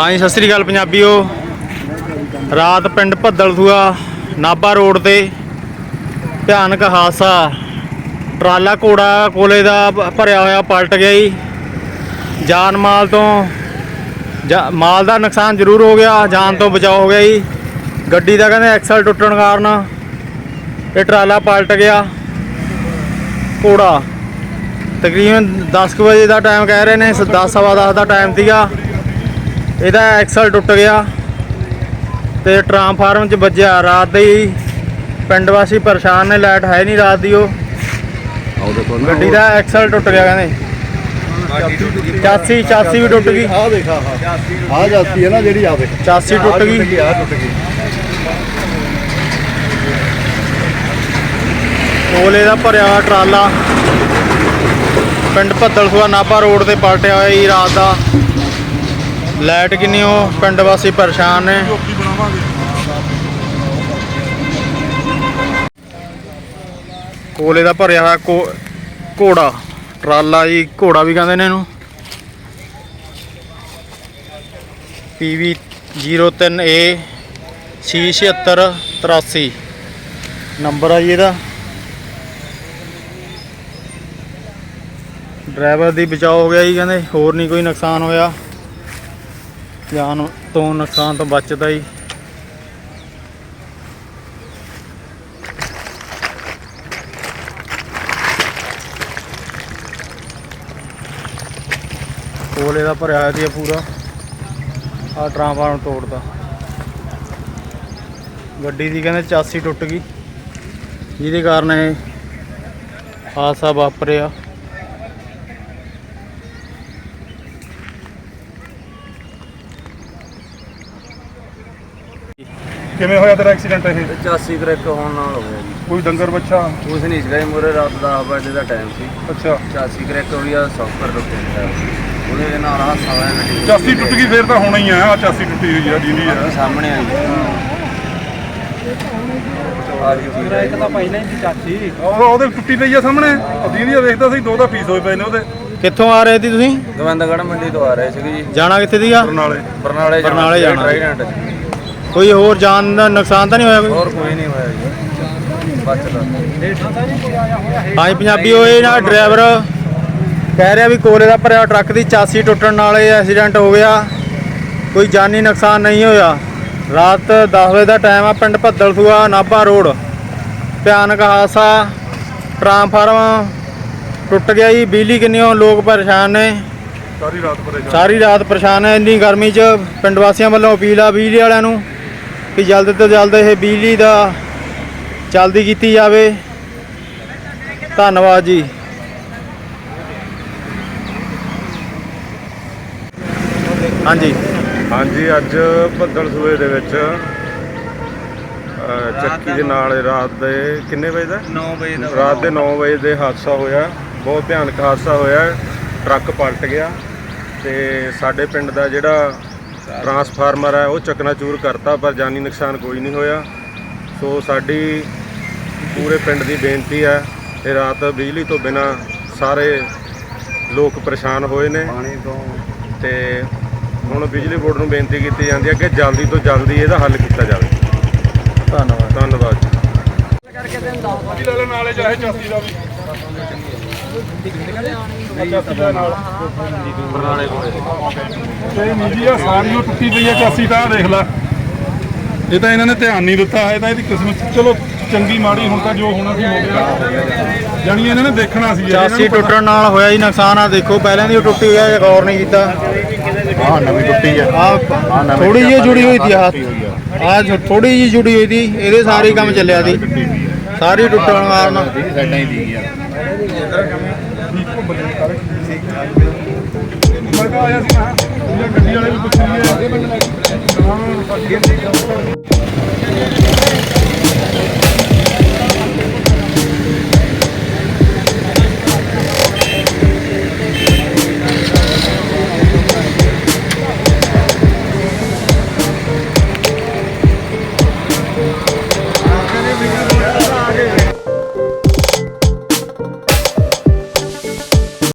ਹਾਂਜੀ, ਸਤਿ ਸ੍ਰੀ ਅਕਾਲ ਪੰਜਾਬੀਓ। ਰਾਤ ਪਿੰਡ ਭੱਦਲਥੂਆ, ਨਾਭਾ ਰੋਡ ਤੇ ਭਿਆਨਕ ਹਾਦਸਾ। ਟਰਾਲਾ ਘੋੜਾ ਕੋਲੇ ਦਾ ਭਰਿਆ ਹੋਇਆ, ਪਲਟ ਗਿਆ ਜੀ। ਜਾਨ ਮਾਲ ਤੋਂ ਜਾ- ਮਾਲ ਦਾ ਨੁਕਸਾਨ ਜ਼ਰੂਰ ਹੋ ਗਿਆ, ਜਾਨ ਤੋਂ ਬਚਾਅ ਹੋ ਗਿਆ ਜੀ। ਗੱਡੀ ਦਾ ਕਹਿੰਦੇ ਐਕਸਲ ਟੁੱਟਣ ਕਾਰਨ ਇਹ ਟਰਾਲਾ ਪਲਟ ਗਿਆ। ਘੋੜਾ ਤਕਰੀਬਨ 10 ਕੁ ਵਜੇ ਦਾ ਟਾਈਮ ਕਹਿ ਰਹੇ ਨੇ 10 ਸਵਾ 10 ਦਾ ਟਾਈਮ ਸੀਗਾ। ਇਹਦਾ ਐਕਸਲ ਟੁੱਟ ਗਿਆ ਤੇ ਟਰਾਂਸਫਾਰਮ 'ਚ ਵੱਜਿਆ ਰਾਤ ਦੇ। ਹੀ ਪਿੰਡ ਵਾਸੀ ਪਰੇਸ਼ਾਨ ਨੇ ਲਾਈਟ ਹੈ ਨਹੀਂ ਰਾਤ ਦੀ ਉਹ। ਆਓ ਦੇਖੋ ਨਾ ਗੱਡੀ ਦਾ ਐਕਸਲ ਟੁੱਟ ਗਿਆ ਕਹਿੰਦੇ। ਚਾਸੀ ਚਾਸੀ ਵੀ ਟੁੱਟ ਗਈ। ਆ ਦੇਖ ਆ ਹੈ ਨਾ ਜਿਹੜੀ ਆ ਦੇਖ। ਚਾਸੀ ਟੁੱਟ ਗਈ। ਆ ਟੁੱਟ ਗਈ। ਕੋਲੇ ਦਾ ਭਰਿਆ ਟਰਾਲਾ। ਪਿੰਡ ਭੱਦਲਸੂਆ ਨਾਭਾ ਰੋਡ ਤੇ ਪਲਟਿਆ ਹੋਇਆ ਜੀ ਰਾਤ ਦਾ। ਲਾਈਟ ਕਿੰਨੀ ਉਹ ਪਿੰਡ ਵਾਸੀ ਪਰੇਸ਼ਾਨ ਨੇ। ਕੋਲੇ ਦਾ ਭਰਿਆ ਹੋਇਆ ਕੋ- ਘੋੜਾ, ਟਰਾਲਾ ਜੀ, ਘੋੜਾ ਵੀ ਕਹਿੰਦੇ ਨੇ ਇਹਨੂੰ। PV 03A 67683 ਨੰਬਰ ਆ ਜੀ ਇਹਦਾ। ਡਰਾਈਵਰ ਦੀ ਬਚਾਓ ਹੋ ਗਿਆ ਜੀ, ਕਹਿੰਦੇ ਹੋਰ ਨਹੀਂ ਕੋਈ ਨੁਕਸਾਨ ਹੋਇਆ। ਜਾਨ ਤੋਂ, ਨੁਕਸਾਨ ਤੋਂ ਬਚਦਾ ਜੀ ਕੋਲੇ ਦਾ ਭਰਿਆ ਹੋਇਆ ਸੀ ਪੂਰਾ। ਆ ਟਰਾਂਸਫਾਰਮ ਤੋੜਦਾ ਗੱਡੀ ਦੀ ਕਹਿੰਦੇ ਚਾਸੀ ਟੁੱਟ ਗਈ। ਜਿਹਦੇ ਕਾਰਨ ਇਹ ਹਾਦਸਾ ਵਾਪਰਿਆ। ਕਿਵੇਂ ਹੋਇਆ ਤੇਰਾ ਐਕਸੀਡੈਂਟ ਇਹ? 85 ਕਰੈਕ ਹੋਣ ਨਾਲ ਹੋ ਗਿਆ ਜੀ। ਕੋਈ ਡੰਗਰ ਬੱਚਾ ਕੁਛ ਨਹੀਂ ਸੀਗਾ ਜੀ ਮੂਹਰੇ ਰਾਤ ਦਾ ਵਜੇ ਦਾ ਟਾਈਮ ਸੀ। ਅੱਛਾ। 85 ਕਰੈਕ ਹੋਈ ਆ ਸੌਕਰ ਰੁਕਿਆ ਉਹਦੇ ਦੇ ਨਾਲ ਹਾਸਾ ਹੋਇਆ ਗੱਡੀ ਚਾਸੀ ਟੁੱਟ ਗਈ ਫੇਰ ਤਾਂ ਹੋਣਾ ਹੀ ਆ ਆ ਚਾਸੀ ਟੁੱਟੀ ਹੋਈ ਆ ਜਿਹਦੀ ਆ। ਬਾਕੀ ਸਾਹਮਣੇ ਆ ਜੀ। ਇੱਕ ਤਾਂ ਪਹਿਲਾਂ ਹੀ ਚਾਚੀ। ਉਹ ਉਹਦੇ ਟੁੱਟੀ ਪਈ ਆ ਸਾਹਮਣੇ? ਉਹ ਦੀਦੀ ਆ ਵੇਖਦਾ ਸੀ ਦੋ ਦਾ ਪੀਸ ਹੋਏ ਪਏ ਨੇ ਉਹਦੇ। ਕਿੱਥੋਂ ਆ ਰਹੇ ਸੀ ਤੁਸੀਂ? ਗੋਬਿੰਦਗੜ੍ਹ ਮੰਡੀ ਤੋਂ ਆ ਰਹੇ ਸੀਗੇ ਜੀ। ਜਾਣਾ ਕਿੱਥੇ ਸੀਗਾ? ਬਰਨਾਲੇ। ਬਰਨਾਲੇ ਬਰਨਾਲੇ ਜਾਣਾ। ਟ੍ਰਾਈਡੈਂਟ ਕੋਈ ਹੋਰ ਜਾਨ ਦਾ ਨੁਕਸਾਨ ਤਾਂ ਨਹੀਂ ਹੋਇਆ ਕੋਈ? ਹੋਰ ਕੋਈ ਨਹੀਂ ਹੋਇਆ ਜੀ। ਹਾਂਜੀ ਪੰਜਾਬੀ ਇਹ ਨਾ ਡਰਾਈਵਰ। ਕਹਿ ਰਿਹਾ ਵੀ ਕੋਲੇ ਦਾ ਭਰਿਆ ਟਰੱਕ ਦੀ ਚਾਸੀ ਟੁੱਟਣ ਨਾਲ ਇਹ ਐਕਸੀਡੈਂਟ ਹੋ ਗਿਆ। ਕੋਈ ਜਾਨੀ ਨੁਕਸਾਨ ਨਹੀਂ ਹੋਇਆ। ਰਾਤ 10 ਵਜੇ ਦਾ ਟਾਈਮ ਆ ਪਿੰਡ ਭੱਦਲਸੂਆ ਨਾਭਾ ਰੋਡ। ਭਿਆਨਕ ਹਾਦਸਾ। ਟਰਾਂਸਫਾਰਮ ਟੁੱਟ ਗਿਆ ਜੀ। ਬਿਜਲੀ ਕਿੰਨੀ ਲੋਕ ਪਰੇਸ਼ਾਨ ਨੇ। ਸਾਰੀ ਰਾਤ ਪਰੇਸ਼ਾਨ। ਸਾਰੀ ਰਾਤ ਪਰੇਸ਼ਾਨ ਹੈ। ਇੰਨੀ ਗਰਮੀ 'ਚ ਪਿੰਡ ਵਾਸੀਆਂ ਵੱਲੋਂ ਅਪੀਲ ਆ ਬਿਜਲੀ ਵਾਲਿਆਂ ਨੂੰ। ਕਿ ਜਲਦ ਤੋਂ ਜਲਦ ਇਹ ਬਿਜਲੀ ਦਾ ਜਲਦੀ ਕੀਤੀ ਜਾਵੇ। ਧੰਨਵਾਦ ਜੀ। ਹਾਂਜੀ। ਹਾਂਜੀ ਅੱਜ ਭੱਦਲ ਸੂਏ ਦੇ ਵਿੱਚ ਅਹ, ਚੱਕੀ ਦੇ ਨਾਲ ਰਾਤ ਦੇ ਕਿੰਨੇ ਵਜੇ ਦਾ? 9 ਵਜੇ ਦਾ ਰਾਤ ਦੇ 9 ਵਜੇ ਦੇ ਹਾਦਸਾ ਹੋਇਆ। ਬਹੁਤ ਭਿਆਨਕ ਹਾਦਸਾ ਹੋਇਆ। ਟਰੱਕ ਪਲਟ ਗਿਆ ਤੇ ਸਾਡੇ ਪਿੰਡ ਦਾ ਜਿਹੜਾ ਟਰਾਂਸਫਾਰਮਰ ਹੈ ਉਹ ਚਕਨਾਚੂਰ ਕਰਤਾ ਪਰ ਜਾਨੀ ਨੁਕਸਾਨ ਕੋਈ ਨਹੀਂ ਹੋਇਆ। ਸੋ ਸਾਡੀ ਪੂਰੇ ਪਿੰਡ ਦੀ ਬੇਨਤੀ ਹੈ ਇਹ ਰਾਤ ਬਿਜਲੀ ਤੋਂ ਬਿਨਾ ਸਾਰੇ ਲੋਕ ਪਰੇਸ਼ਾਨ ਹੋਏ ਨੇ। ਪਾਣੀ ਤੋਂ ਤੇ ਹੁਣ ਬਿਜਲੀ ਬੋਰਡ ਨੂੰ ਬੇਨਤੀ ਕੀਤੀ ਜਾਂਦੀ ਹੈ ਕਿ ਜਲਦੀ ਤੋਂ ਜਲਦੀ ਇਹਦਾ ਹੱਲ ਕੀਤਾ ਜਾਵੇ। ਧੰਨਵਾਦ। ਧੰਨਵਾਦ ਜੀ। ਲੈ ਲੈ ਨਾਲੇ ਚਾਹੇ ਚਾਸੀ ਦਾ ਵੀ। ਤੇ ਨਿੱਜੀ ਆ ਸਾਰੀ ਉਹ ਟੁੱਟੀ ਪਈ ਆ ਚਾਸੀ ਤਾਂ ਆਹ ਦੇਖ ਲੈ। ਇਹ ਤਾਂ ਇਹਨਾਂ ਨੇ ਧਿਆਨ ਨਹੀਂ ਦਿੱਤਾ ਹੈ ਤਾਂ ਇਹਦੀ ਕਿਸਮਤ ਚਲੋ ਚੰਗੀ ਮਾੜੀ ਹੁਣ ਤਾਂ ਜੋ ਹੋਣਾ ਸੀ ਹੋ ਗਿਆ। ਜਾਣੀ ਇਹਨਾਂ ਨੇ ਦੇਖਣਾ ਸੀ ਇਹਨਾਂ ਨੂੰ ਚਾਸੀ ਪਤਾ- ਟੁੱਟਣ ਨਾਲ ਹੋਇਆ ਜੀ ਨੁਕਸਾਨ ਆ ਦੇਖੋ ਪਹਿਲਾਂ ਦੀ ਟੁੱਟੀ ਹੈ ਗੌਰ ਨਹੀਂ ਕੀਤਾ। ਆ ਨਵੀਂ ਟੁੱਟੀ ਆ। ਆ ਥੋੜੀ ਜਿਹੀ ਜੁੜੀ ਹੋਈ ਸੀ ਹੱਥ ਆ। ਥੋੜੀ ਜਿਹੀ ਜੁੜੀ ਹੋਈ ਸੀ ਇਹਦੇ ਸਾਰੇ ਕੰਮ ਚੱਲਿਆ ਸੀ ਸਾਰੀ ਟੁੱਟਣ ਕਾਰਨ ਸਾਈਡਾਂ ਹੀ ਦੀ ਆ ਮੈਂ ਕਿਹਾ ਆਇਆ ਸੀ ਮੈਂ। ਕਿਹਾ ਗੱਡੀ ਵਾਲੇ ਵੀ ਪੁੱਛ ਲਈਏ